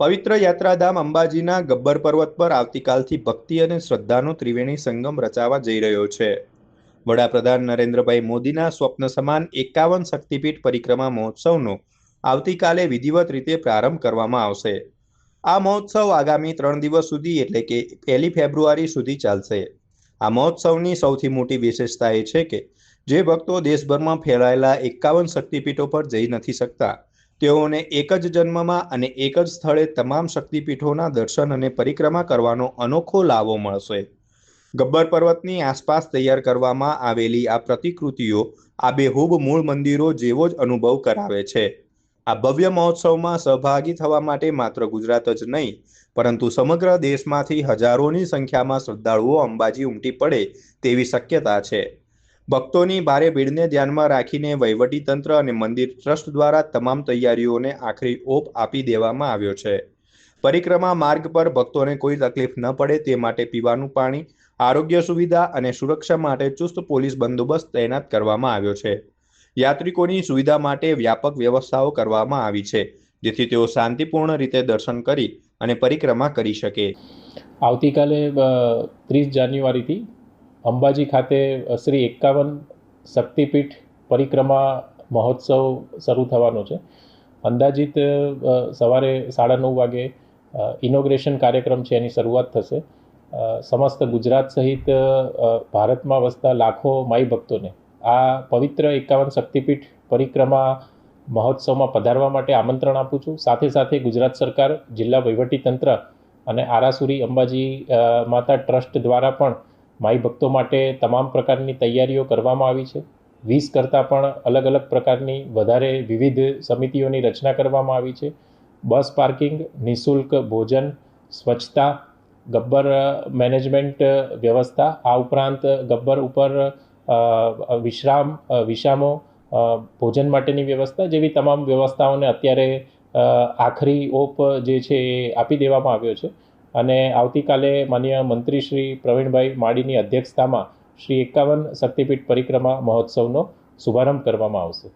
પવિત્ર યાત્રાધામ અંબાજીના ગબ્બર પર્વત પર આવતીકાલથી ભક્તિ અને શ્રદ્ધાનો ત્રિવેણી સંગમ રચાવા જઈ રહ્યો છે. વડાપ્રધાન નરેન્દ્રભાઈ મોદીના સ્વપ્ન સમાન એકાવન શક્તિપીઠ પરિક્રમા મહોત્સવનો આવતીકાલે વિધિવત રીતે પ્રારંભ કરવામાં આવશે. આ મહોત્સવ આગામી ત્રણ દિવસ સુધી એટલે કે પહેલી ફેબ્રુઆરી સુધી ચાલશે. આ મહોત્સવની સૌથી મોટી વિશેષતા એ છે કે જે ભક્તો દેશભરમાં ફેલાયેલા એકાવન શક્તિપીઠો પર જઈ નથી શકતા. તેઓને એક જ જન્મમાં અને એક જ સ્થળે તમામ શક્તિપીઠોના દર્શન અને પરિક્રમા કરવાનો અનોખો લાવો મળશે. ગબ્બર પર્વતની આસપાસ તૈયાર કરવામાં આવેલી આ પ્રતિકૃતિઓ આબેહૂબ મૂળ મંદિરો જેવો જ અનુભવ કરાવે છે. આ ભવ્ય મહોત્સવમાં સહભાગી થવા માટે માત્ર ગુજરાત જ નહીં, પરંતુ સમગ્ર દેશમાંથી હજારોની સંખ્યામાં શ્રદ્ધાળુઓ અંબાજી ઉમટી પડે તેવી શક્યતા છે. ભક્તોની ભારે ભીડને ધ્યાનમાં રાખીને વહીવટીતંત્ર અને મંદિર ટ્રસ્ટ દ્વારા તમામ તૈયારીઓને આખરી ઓપ આપી દેવામાં આવ્યો છે. પરિક્રમા માર્ગ પર ભક્તોને કોઈ તકલીફ ન પડે તે માટે પીવાનું પાણી, આરોગ્ય સુવિધા અને સુરક્ષા માટે ચુસ્ત પોલીસ બંદોબસ્ત તૈનાત કરવામાં આવ્યો છે. યાત્રિકોની સુવિધા માટે વ્યાપક વ્યવસ્થાઓ કરવામાં આવી છે, જેથી તેઓ શાંતિપૂર્ણ રીતે દર્શન કરી અને પરિક્રમા કરી શકે. આવતીકાલે ત્રીસ જાન્યુઆરીથી અંબાજી ખાતે શ્રી એકાવન શક્તિપીઠ પરિક્રમા મહોત્સવ શરૂ થવાનો છે. અંદાજિત સવારે સાડા નવ વાગે ઇનોગ્રેશન કાર્યક્રમ છે એની શરૂઆત થશે. સમસ્ત ગુજરાત સહિત ભારતમાં વસતા લાખો માઈ ભક્તોને આ પવિત્ર એકાવન શક્તિપીઠ પરિક્રમા મહોત્સવમાં પધારવા માટે આમંત્રણ આપું છું. સાથે સાથે ગુજરાત સરકાર, જિલ્લા વહીવટીતંત્ર અને આરાસુરી અંબાજી માતા ટ્રસ્ટ દ્વારા પણ માઈ ભક્તો માટે તમામ પ્રકારની તૈયારીઓ કરવામાં આવી છે. વીસ કરતાં પણ અલગ અલગ પ્રકારની વધારે વિવિધ સમિતિઓની રચના કરવામાં આવી છે. બસ પાર્કિંગ, નિઃશુલ્ક ભોજન, સ્વચ્છતા, ગબ્બર મેનેજમેન્ટ વ્યવસ્થા, આ ઉપરાંત ગબ્બર ઉપર વિશ્રામ વિશામો ભોજન માટેની વ્યવસ્થા જેવી તમામ વ્યવસ્થાઓને અત્યારે આખરી ઓપ જે છે એ આપી દેવામાં આવ્યો છે. અને આવતીકાલે માન્ય મંત્રી શ્રી પ્રવીણભાઈ માળીની અધ્યક્ષતામાં શ્રી એકાવન શક્તિપીઠ પરિક્રમા મહોત્સવનો શુભારંભ કરવામાં આવશે.